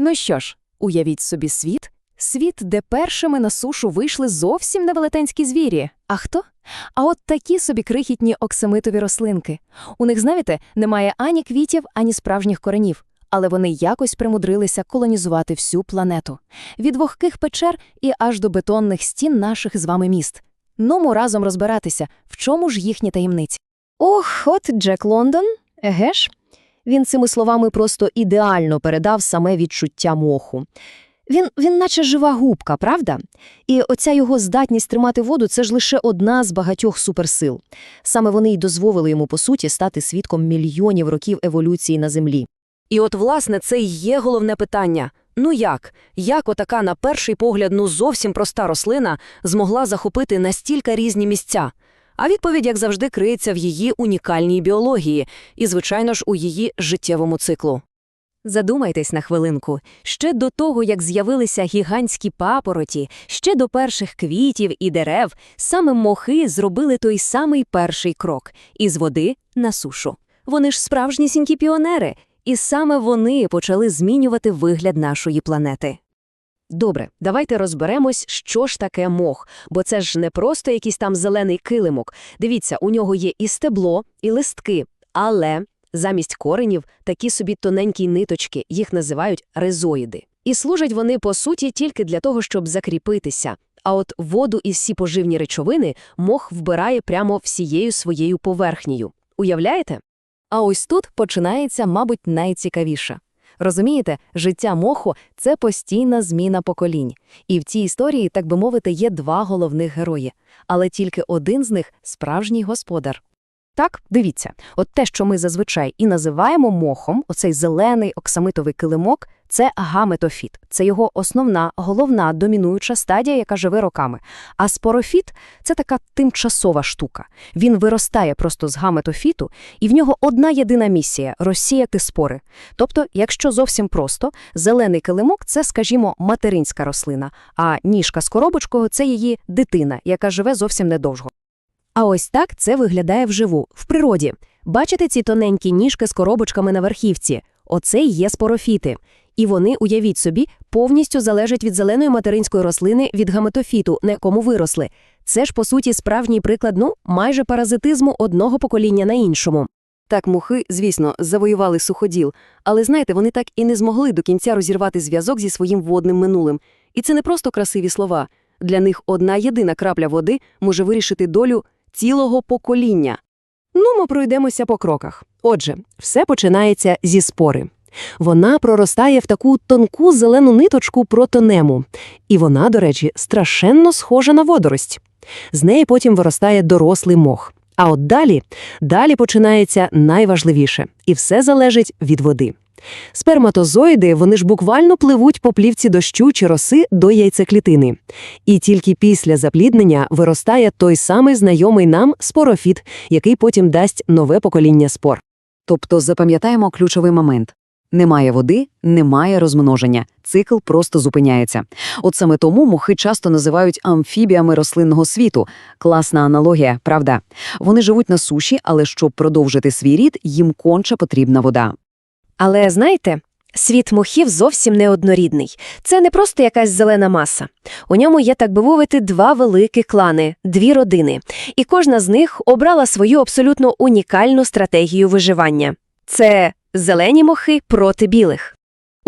Ну що ж, уявіть собі світ, світ, де першими на сушу вийшли зовсім не велетенські звірі. А хто? А от такі собі крихітні оксамитові рослинки. У них, знаєте, немає ані квітів, ані справжніх коренів. Але вони якось примудрилися колонізувати всю планету. Від вогких печер і аж до бетонних стін наших з вами міст. Ному разом розбиратися, в чому ж їхні таємниці. Ох, от Джек Лондон, еге ж. Він цими словами просто ідеально передав саме відчуття моху. Він, він наче жива губка, правда? І оця його здатність тримати воду – це ж лише одна з багатьох суперсил. Саме вони й дозволили йому, по суті, стати свідком мільйонів років еволюції на Землі. І от, власне, це й є головне питання. Ну як? Як отака, на перший погляд, ну зовсім проста рослина змогла захопити настільки різні місця? А відповідь, як завжди, криється в її унікальній біології і, звичайно ж, у її життєвому циклу. Задумайтесь на хвилинку. Ще до того, як з'явилися гігантські папороті, ще до перших квітів і дерев, саме мохи зробили той самий перший крок – із води на сушу. Вони ж справжнісінькі піонери, і саме вони почали змінювати вигляд нашої планети. Добре, давайте розберемось, що ж таке мох, бо це ж не просто якийсь там зелений килимок. Дивіться, у нього є і стебло, і листки, але замість коренів такі собі тоненькі ниточки, їх називають ризоїди. І служать вони, по суті, тільки для того, щоб закріпитися. А от воду і всі поживні речовини мох вбирає прямо всією своєю поверхнею. Уявляєте? А ось тут починається, мабуть, найцікавіше. Розумієте, життя моху – це постійна зміна поколінь. І в цій історії, так би мовити, є два головних герої. Але тільки один з них – справжній господар. Так, дивіться, от те, що ми зазвичай і називаємо мохом, оцей зелений оксамитовий килимок, це гаметофіт. Це його основна, головна, домінуюча стадія, яка живе роками. А спорофіт – це така тимчасова штука. Він виростає просто з гаметофіту, і в нього одна єдина місія – розсіяти спори. Тобто, якщо зовсім просто, зелений килимок – це, скажімо, материнська рослина, а ніжка з коробочкою – це її дитина, яка живе зовсім недовго. А ось так це виглядає вживу, в природі. Бачите ці тоненькі ніжки з коробочками на верхівці? Оце й є спорофіти. І вони, уявіть собі, повністю залежать від зеленої материнської рослини від гаметофіту, на якому виросли. Це ж, по суті, справжній приклад, ну, майже паразитизму одного покоління на іншому. Так, мухи, звісно, завоювали суходіл, але знаєте, вони так і не змогли до кінця розірвати зв'язок зі своїм водним минулим. І це не просто красиві слова. Для них одна єдина крапля води може вирішити долю цілого покоління. Ну, ми пройдемося по кроках. Отже, все починається зі спори. Вона проростає в таку тонку зелену ниточку протонему. І вона, до речі, страшенно схожа на водорость. З неї потім виростає дорослий мох. А от далі, далі починається найважливіше, і все залежить від води. Сперматозоїди, вони ж буквально пливуть по плівці дощу чи роси до яйцеклітини. І тільки після запліднення виростає той самий знайомий нам спорофіт, який потім дасть нове покоління спор. Тобто запам'ятаємо ключовий момент. Немає води, немає розмноження. Цикл просто зупиняється. От саме тому мухи часто називають амфібіями рослинного світу. Класна аналогія, правда? Вони живуть на суші, але щоб продовжити свій рід, їм конче потрібна вода. Але знаєте, світ мохів зовсім не однорідний. Це не просто якась зелена маса. У ньому є, так би мовити, два великі клани, дві родини. І кожна з них обрала свою абсолютно унікальну стратегію виживання. Це зелені мохи проти білих.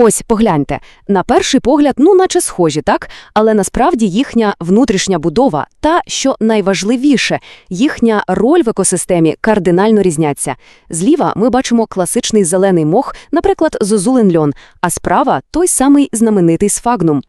Ось, погляньте, на перший погляд, ну, наче схожі, так? Але насправді їхня внутрішня будова та, що найважливіше, їхня роль в екосистемі кардинально різняться. Зліва ми бачимо класичний зелений мох, наприклад, зозулен-льон, а справа той самий знаменитий сфагнум.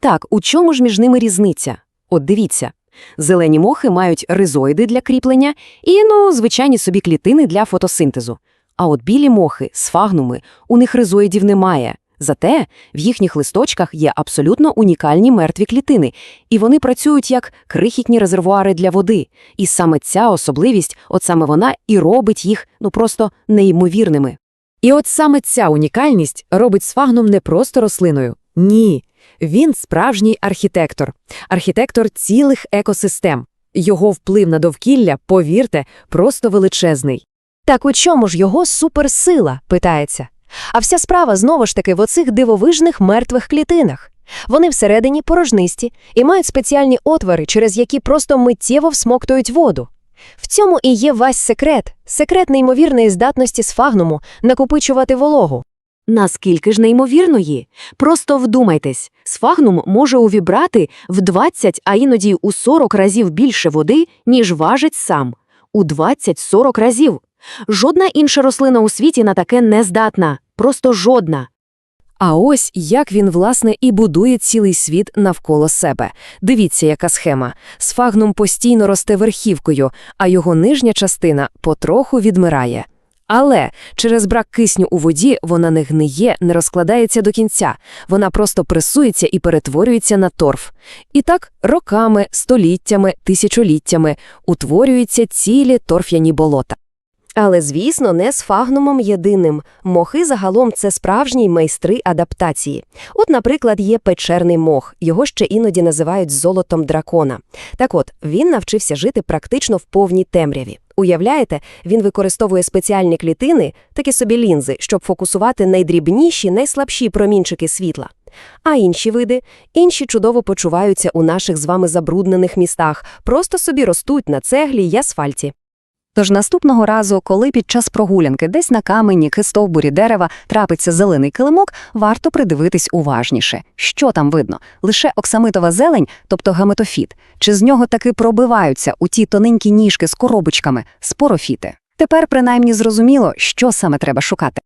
Так, у чому ж між ними різниця? От дивіться. Зелені мохи мають ризоїди для кріплення і, ну, звичайні собі клітини для фотосинтезу. А от білі мохи, сфагнуми, у них ризоїдів немає. Зате в їхніх листочках є абсолютно унікальні мертві клітини, і вони працюють як крихітні резервуари для води. І саме ця особливість, от саме вона і робить їх ну просто неймовірними. І от саме ця унікальність робить сфагном не просто рослиною. Ні. Він справжній архітектор, архітектор цілих екосистем. Його вплив на довкілля, повірте, просто величезний. Так у чому ж його суперсила, питається. А вся справа знову ж таки в оцих дивовижних мертвих клітинах. Вони всередині порожнисті і мають спеціальні отвори, через які просто миттєво всмоктують воду. В цьому і є весь секрет, секрет неймовірної здатності сфагнуму накопичувати вологу. Наскільки ж неймовірної? Просто вдумайтесь, сфагнум може увібрати в 20, а іноді у 40 разів більше води, ніж важить сам. У 20-40 разів. Жодна інша рослина у світі на таке не здатна. Просто жодна. А ось як він, власне, і будує цілий світ навколо себе. Дивіться, яка схема. Сфагнум постійно росте верхівкою, а його нижня частина потроху відмирає. Але через брак кисню у воді вона не гниє, не розкладається до кінця. Вона просто пресується і перетворюється на торф. І так роками, століттями, тисячоліттями утворюються цілі торф'яні болота. Але, звісно, не з фагнумом єдиним. Мохи загалом це справжні майстри адаптації. От, наприклад, є печерний мох, його ще іноді називають золотом дракона. Так от, він навчився жити практично в повній темряві. Уявляєте, він використовує спеціальні клітини, такі собі лінзи, щоб фокусувати найдрібніші, найслабші промінчики світла. А інші види, інші чудово почуваються у наших з вами забруднених містах, просто собі ростуть на цеглі й асфальті. Тож наступного разу, коли під час прогулянки десь на камені чи дерева трапиться зелений килимок, варто придивитись уважніше. Що там видно? Лише оксамитова зелень, тобто гаметофіт, чи з нього таки пробиваються у ті тоненькі ніжки з коробочками спорофіти. Тепер принаймні зрозуміло, що саме треба шукати.